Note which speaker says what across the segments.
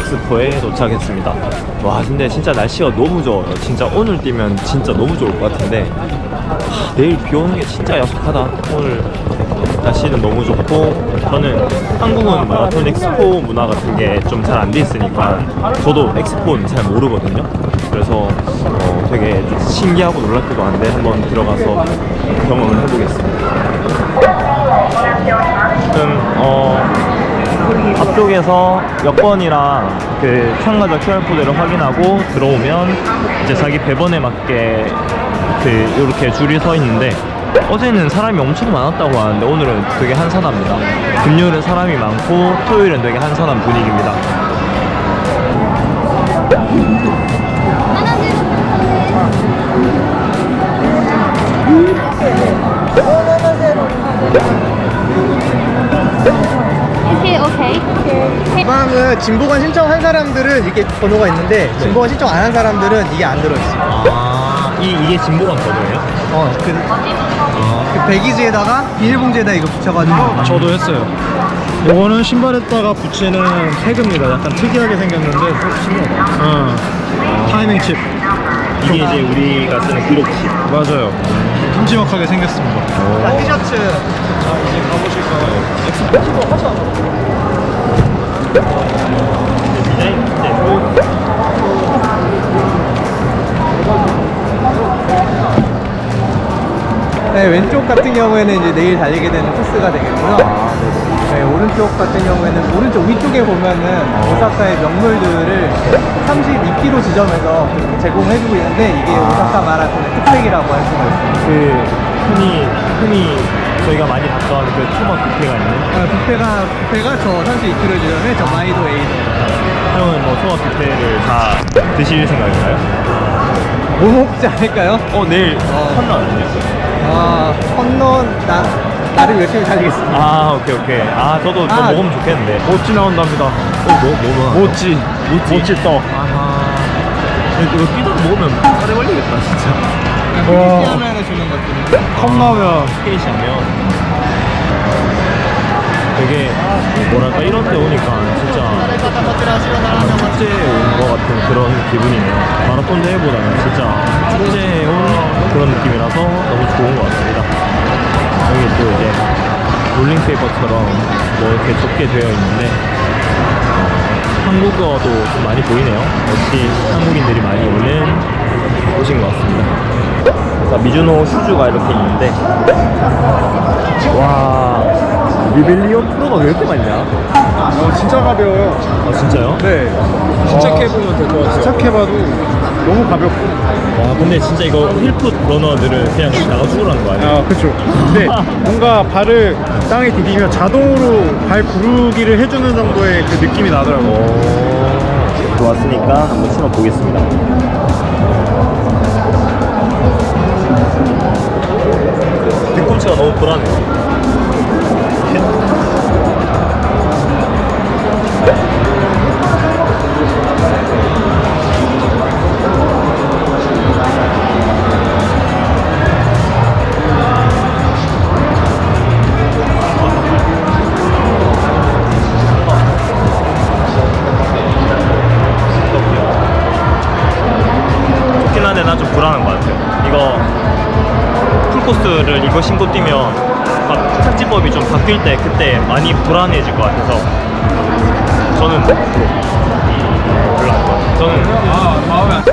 Speaker 1: 엑스포에 도착했습니다. 와 근데 진짜 날씨가 너무 좋아요. 진짜 오늘 뛰면 진짜 너무 좋을 것 같은데 하, 내일 비 오는 게 진짜 야속하다. 오늘 날씨는 너무 좋고 저는 한국은 마라톤 엑스포 문화 같은 게 좀 잘 안 돼 있으니까 저도 엑스포는 잘 모르거든요. 그래서 어, 되게 좀 신기하고 놀랍기도 한데 한번 들어가서 경험을 해보겠습니다. 지금 어, 앞쪽에서 여권이랑 그 참가자 QR 코드를 확인하고 들어오면 이제 자기 배번에 맞게 그 이렇게 줄이 서 있는데 어제는 사람이 엄청 많았다고 하는데 오늘은 되게 한산합니다. 금요일은 사람이 많고 토요일은 되게 한산한 분위기입니다.
Speaker 2: 방은 진보관 신청한 사람들은 이렇게 번호가 있는데 진보관 신청 안 한 사람들은 이게 안 들어있어요.
Speaker 1: 아, 이, 이게 진보관 번호예요?
Speaker 2: 어, 그, 그 배기지에다가 비닐봉지에다 이거 붙여가지고.
Speaker 3: 저도 했어요. 요거는 신발에다가 붙이는 태그입니다. 약간 특이하게 생겼는데 신기하다. 어. 타이밍 칩.
Speaker 1: 이게 이제 우리가 쓰는 기록지.
Speaker 3: 맞아요. 큼지막하게 생겼습니다.
Speaker 2: 자, 티셔츠.
Speaker 3: 자, 이제 가보실까요?
Speaker 1: 디자인 네, 좋은
Speaker 2: 네, 왼쪽 같은 경우에는 이제 내일 달리게 되는 코스가 되겠고요. 네, 오른쪽 같은 경우에는 오른쪽 위쪽에 보면은 오사카의 명물들을 32km 지점에서 제공해주고 있는데 이게 오사카 마라톤의 특색이라고 할 수가 있습니다.
Speaker 1: 그 흔히 흔히 저희가 많이 봤던 그 토막 뷔페가 있는
Speaker 2: 아, 뷔페가 뷔페가 저 32km 지점에 저 마이도 에이드.
Speaker 1: 형은 뭐 토막 뷔페를 다 드실 생각인가요?
Speaker 2: 못 먹지 않을까요?
Speaker 1: 어 내일
Speaker 2: 어.
Speaker 1: 컨런 아니에요?
Speaker 2: 아, 컨넌 나 나름 열심히 달리겠습니다.
Speaker 1: 아 오케이 오케이 아 저도 좀
Speaker 2: 아.
Speaker 1: 먹으면 좋겠는데
Speaker 3: 모찌 나온답니다.
Speaker 1: 어뭐 뭐?
Speaker 3: 모찌.
Speaker 1: 모찌
Speaker 3: 모찌 떡.
Speaker 1: 아하 이거 끼도 먹으면 살에 걸리겠다 진짜
Speaker 3: 와.
Speaker 2: 하면은 주는 것들이.
Speaker 3: 컵라면.
Speaker 1: 스테이시하면 되게 뭐랄까 이런 데 오니까 진짜 축제에 온 것 같은 그런 기분이네요 마라톤 대회보다는 진짜 축제에 온 그런 느낌이라서 너무 좋은 것 같습니다 여기 또 이제 롤링페이퍼처럼 뭐 이렇게 좁게 되어 있는데 어, 한국어도 좀 많이 보이네요 역시 한국인들이 많이 오는 곳인 것 같습니다 자, 미즈노 슈즈가 이렇게 있는데 와 리벨리온 프로가 왜 이렇게 많냐?
Speaker 3: 어, 진짜 가벼워요.
Speaker 1: 아 진짜요?
Speaker 3: 네.
Speaker 1: 시작해보면 될 것 같아요
Speaker 3: 시작해봐도 너무 가볍고.
Speaker 1: 와 근데 진짜 이거 힐풋 러너들은 그냥 나가 죽으라는 거 아니에요?
Speaker 3: 아, 그쵸. 근데 뭔가 발을 땅에 디디면 자동으로 발 구르기를 해주는 정도의 그 느낌이 나더라고요.
Speaker 1: 오, 좋았으니까 한번 신어 보겠습니다 뒤꿈치가 너무 불안해요 코스를 이거 신고 뛰면 막 착지법이 좀 바뀔 때 그때 많이 불안해질 것 같아서 저는 별로 안 좋아요. 저는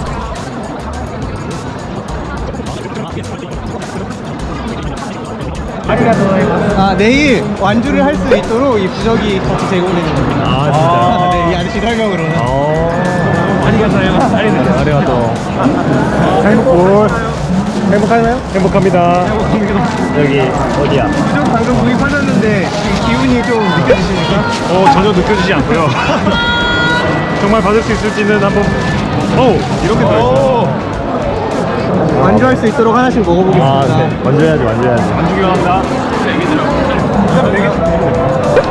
Speaker 2: 아, 내일 완주를 할 수 있도록 이 부적이 같이 제공되는 겁니다.
Speaker 1: 아, 진짜요?
Speaker 2: 네, 이 아저씨 설명으로는.
Speaker 1: 어. 아리가토 아리가토
Speaker 3: 아리가또. 행복. 행복하나요? 행복합니다.
Speaker 1: 여기 어디야?
Speaker 2: 부적 방금 구입하셨는데 기운이 좀 느껴지십니까?
Speaker 3: 어, 전혀 느껴지지 않고요. 정말 받을 수 있을지는 한번. 오, 이렇게 들어있어.
Speaker 2: 완주할 수 있도록 하나씩 먹어보겠습니다.
Speaker 1: 아, 네. 완주해야지, 완주해야지.
Speaker 3: 안주기 바랍니다.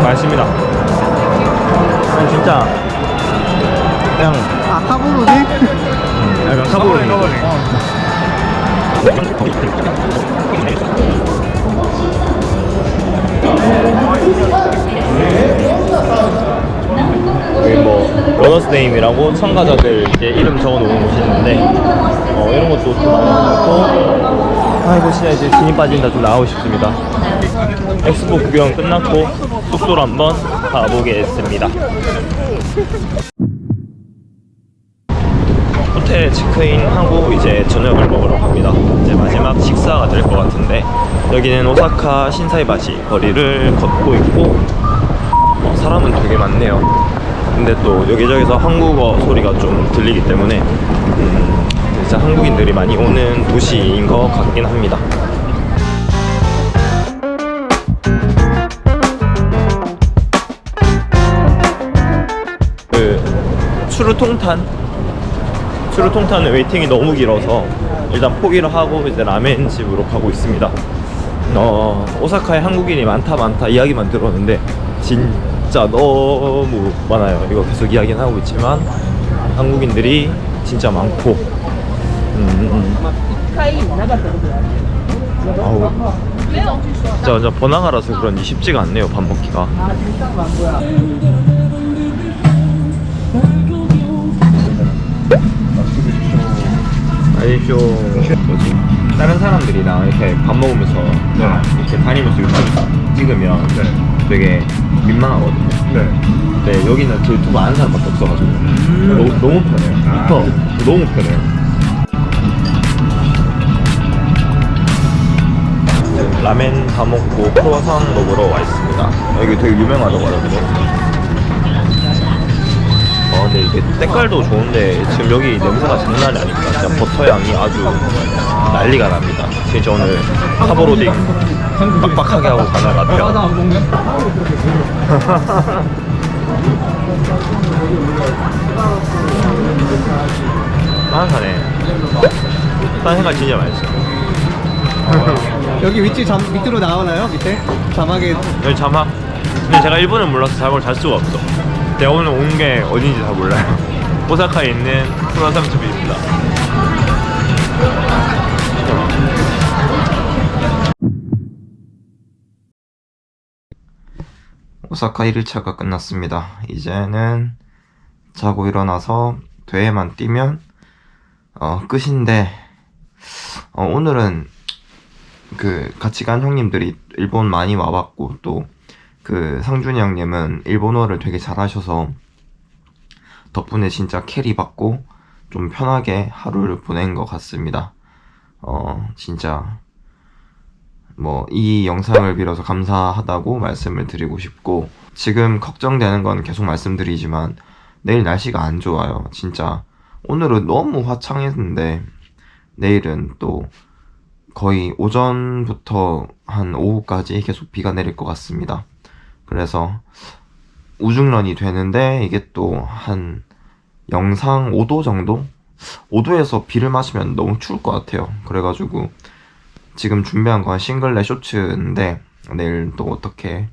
Speaker 1: 맛있습니다. 아니, 진짜 그냥
Speaker 2: 아, 카보로지?
Speaker 1: 약간 카보로. 여기 뭐 보너스 네임이라고 참가자들 이제 이름 적어놓은 곳이 있는데 어, 이런 것도 좀 많이 있고. 아이고 진짜 이제 진이 빠진다 좀 나가고 싶습니다. 엑스포 구경 끝났고 숙소로 한번 가보겠습니다 호텔 체크인하고 이제 저녁을 먹으러 갑니다. 이제 마지막 식사가 될 것 같은데 여기는 오사카 신사이바시 거리를 걷고 있고 어, 사람은 되게 많네요. 근데 또 여기저기서 한국어 소리가 좀 들리기 때문에 음, 진짜 한국인들이 많이 오는 도시인 것 같긴 합니다. 그 추루통탄 추루통탄은 웨이팅이 너무 길어서 일단 포기를 하고 이제 라멘 집으로 가고 있습니다. 어, 오사카에 한국인이 많다 많다 이야기만 들었는데 진짜 너무 많아요. 이거 계속 이야기는 하고 있지만 한국인들이 진짜 많고. 음, 아우. 진짜 완전 번화가라서 그런지 쉽지가 않네요 밥 먹기가 아이쇼 뭐지? 다른 사람들이랑 이렇게 밥 먹으면서 이렇게 다니면서 유튜브 찍으면 되게 민망하거든요. 근데 여기는 그 유튜브 아는 사람밖에 없어가지고 너, 너무 편해요. 어, 너무 편해요. 라멘 다 먹고 크로와상 먹으러 와 있습니다. 여기 되게 유명하더라고요. 어, 근데 이게 때깔도 좋은데 지금 여기 냄새가 장난이 아니까 진짜 버터 향이 아주 난리가 납니다. 진짜 오늘 카보로딩 빡빡하게 하고 가는 것 같아요. 빠삭하네. 빠삭가 진짜 맛있어.
Speaker 2: 여기 위치 점, 밑으로 나오나요? 밑에? 자막에
Speaker 1: 여기 자막. 근데 제가 일본을 몰라서 자막을 잘 수가 없어. 제가 오늘 온 게 어딘지 잘 몰라요. 오사카에 있는 프라삼 집입니다. 오사카 1일차가 끝났습니다. 이제는 자고 일어나서 대회만 뛰면 어, 끝인데 어, 오늘은 그 같이 간 형님들이 일본 많이 와봤고 또 그 상준이 형님은 일본어를 되게 잘하셔서 덕분에 진짜 캐리 받고 좀 편하게 하루를 보낸 것 같습니다. 어 진짜 뭐 이 영상을 빌어서 감사하다고 말씀을 드리고 싶고 지금 걱정되는 건 계속 말씀드리지만 내일 날씨가 안 좋아요. 진짜 오늘은 너무 화창했는데 내일은 또 거의 오전부터 한 오후까지 계속 비가 내릴 것 같습니다. 그래서 우중런이 되는데 이게 또 한 영상 5도 정도? 5도에서 비를 맞으면 너무 추울 것 같아요. 그래가지고 지금 준비한 건 싱글렛 쇼츠인데 내일 또 어떻게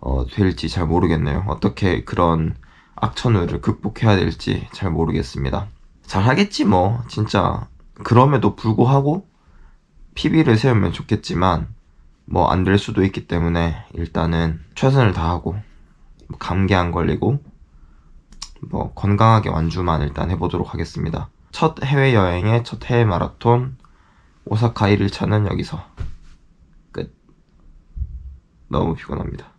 Speaker 1: 어, 될지 잘 모르겠네요. 어떻게 그런 악천후를 극복해야 될지 잘 모르겠습니다. 잘 하겠지 뭐 진짜 그럼에도 불구하고 PB를 세우면 좋겠지만 뭐 안 될 수도 있기 때문에 일단은 최선을 다하고 뭐 감기 안 걸리고 뭐 건강하게 완주만 일단 해보도록 하겠습니다. 첫 해외 여행의 첫 해외 마라톤 오사카 1일차는 여기서 끝. 너무 피곤합니다.